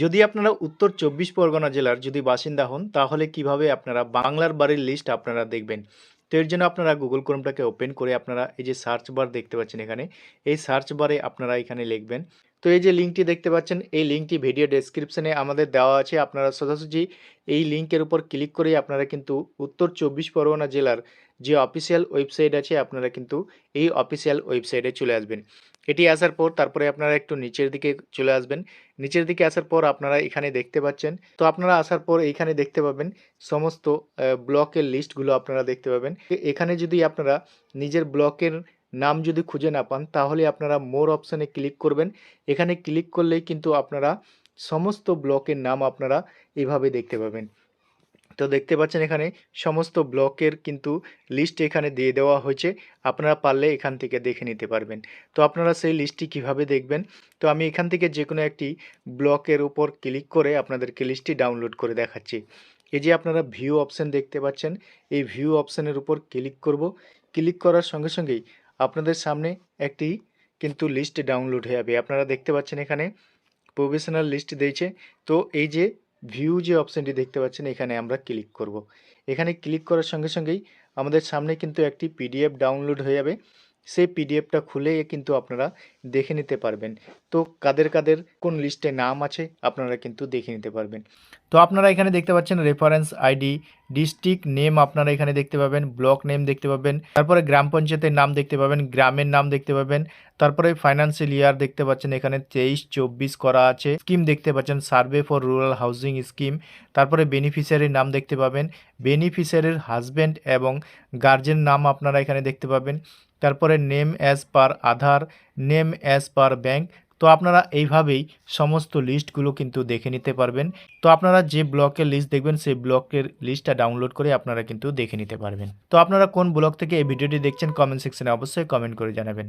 যদি আপনারা উত্তর চব্বিশ পরগনা জেলার যদি বাসিন্দা হন, তাহলে কীভাবে আপনারা বাংলার বাড়ির লিস্ট আপনারা দেখবেন? তো এর জন্য আপনারা গুগল ক্রোমটাকে ওপেন করে আপনারা এই যে সার্চ বার দেখতে পাচ্ছেন এখানে, এই সার্চ বারে আপনারা এখানে লিখবেন তো এই যে লিঙ্কটি দেখতে পাচ্ছেন, এই লিঙ্কটি ভিডিও ডেসক্রিপশনে আমাদের দেওয়া আছে। আপনারা সোজাসুজি এই লিঙ্কের উপর ক্লিক করেই আপনারা কিন্তু উত্তর চব্বিশ পরগনা জেলার যে অফিসিয়াল ওয়েবসাইট আছে, আপনারা কিন্তু এই অফিসিয়াল ওয়েবসাইটে চলে আসবেন। এটি আসার পর তারপরে আপনারা একটু নিচের দিকে চলে আসবেন। নিচের দিকে আসার পর আপনারা এখানে দেখতে পাচ্ছেন, তো আপনারা আসার পর এইখানে দেখতে পাবেন সমস্ত ব্লকের লিস্টগুলো আপনারা দেখতে পাবেন। এখানে যদি আপনারা নিজের ব্লকের নাম যদি খুঁজে না পান, তাহলে আপনারা মোর অপশানে ক্লিক করবেন। এখানে ক্লিক করলেই কিন্তু আপনারা সমস্ত ব্লকের নাম আপনারা এভাবে দেখতে পাবেন। তো দেখতে পাচ্ছেন এখানে সমস্ত ব্লকের কিন্তু লিস্ট এখানে দিয়ে দেওয়া হয়েছে। আপনারা পারলে এখান থেকে দেখে নিতে পারবেন। তো আপনারা সেই লিস্টটি কীভাবে দেখবেন? তো আমি এখান থেকে যে কোনো একটি ব্লকের উপর ক্লিক করে আপনাদেরকে লিস্টটি ডাউনলোড করে দেখাচ্ছি। এই যে আপনারা ভিউ অপশান দেখতে পাচ্ছেন, এই ভিউ অপশানের উপর ক্লিক করব। ক্লিক করার সঙ্গে সঙ্গেই আপনাদের সামনে একটি কিন্তু লিস্ট ডাউনলোড হয়ে যাবে। আপনারা দেখতে পাচ্ছেন এখানে প্রফেশনাল লিস্ট দিয়েছে। তো এই যে ভিউ যে অপশানটি দেখতে পাচ্ছেন, এখানে আমরা ক্লিক করব। এখানে ক্লিক করার সঙ্গে সঙ্গেই আমাদের সামনে কিন্তু একটি পিডিএফ ডাউনলোড হয়ে যাবে। সেই পিডিএফটা খুলে কিন্তু আপনারা দেখে নিতে পারবেন। তো কাদের কাদের কোন লিস্টে নাম আছে আপনারা কিন্তু দেখে নিতে পারবেন। তো আপনারা এখানে দেখতে পাচ্ছেন রেফারেন্স আইডি ডিস্ট্রিক্ট নেম আপনারা এখানে দেখতে পাবেন ব্লক নেম দেখতে পাবেন, তারপরে গ্রাম পঞ্চায়েতের নাম দেখতে পাবেন, গ্রামের নাম দেখতে পাবেন, তারপরে ফাইন্যান্সিয়াল ইয়ার দেখতে পাচ্ছেন এখানে তেইশ, চব্বিশ করা আছে স্কিম দেখতে পাচ্ছেন survey for rural housing scheme তারপরে বেনিফিশিয়ারির নাম দেখতে পাবেন বেনিফিশিয়ারির হাজব্যান্ড এবং গার্জেন নাম আপনারা এখানে দেখতে পাবেন তারপরে name as per Aadhaar name as per bank তো আপনারা এইভাবেই সমস্ত লিস্টগুলো কিন্তু দেখে নিতে পারবেন। তো আপনারা যে ব্লকের লিস্ট দেখবেন, সেই ব্লকের লিস্টটা ডাউনলোড করে আপনারা কিন্তু দেখে নিতে পারবেন। তো আপনারা কোন ব্লক থেকে এই ভিডিওটি দেখছেন কমেন্ট সেকশনে অবশ্যই কমেন্ট করে জানাবেন।